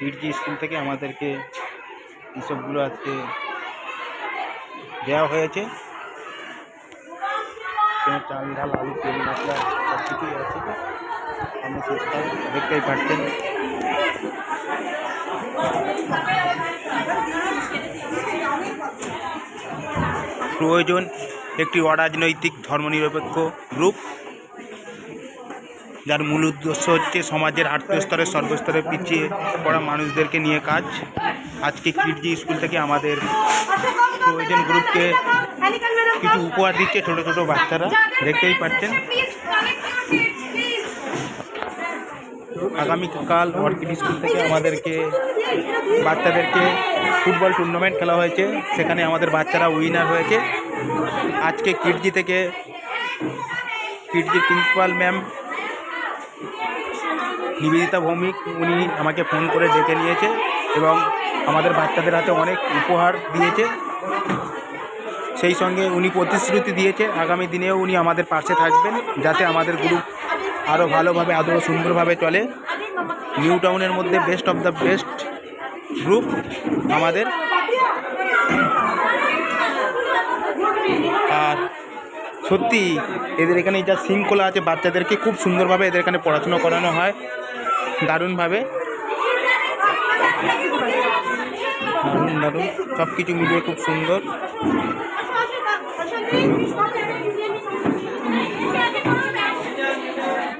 পিরজি school থেকে আমাদেরকে এইসবগুলো আজকে দেওয়া হয়েছে। চাল, ডাল, আলু, তেল, মশলা সব কিছুই আছে। আমরা সেটা দেখতেই পাচ্ছেন। প্রয়োজন একটি অরাজনৈতিক ধর্মনিরপেক্ষ গ্রুপ যার মূল উদ্দেশ্য হচ্ছে সমাজের আর্থিক স্তরে, সর্বস্তরে পিছিয়ে পড়া মানুষদেরকে নিয়ে কাজ। আজকে কিডজি স্কুল থেকে আমাদের প্রয়োজন গ্রুপকে কিছু উপহার দিচ্ছে ছোট ছোট বাচ্চারা। দেখতেই পাচ্ছেন। আগামীকাল অর্কিড স্কুল থেকে আমাদেরকে, বাচ্চাদেরকে ফুটবল টুর্নামেন্ট খেলা হয়েছে। সেখানে আমাদের বাচ্চারা উইনার হয়েছে। আজকে কিডজি থেকে Kidzee principal ma'am Nivedita Bhowmik, উনি আমাকে ফোন করে ডেকে নিয়েছে এবং আমাদের বাচ্চাদের হাতে অনেক উপহার দিয়েছে। সেই সঙ্গে উনি প্রতিশ্রুতি দিয়েছে, আগামী দিনেও উনি আমাদের পাশে থাকবেন যাতে আমাদের গ্রুপ আরও ভালোভাবে আরও সুন্দরভাবে চলে। নিউ টাউনের মধ্যে best of the best group আমাদের। সত্যি এদের এখানে যা শৃঙ্খলা আছে, বাচ্চাদেরকে খুব সুন্দরভাবে এদের এখানে পড়াশুনো করানো হয়, দারুণভাবে। দারুণ দারুণ। সব কিছু মিলিয়ে খুব সুন্দর।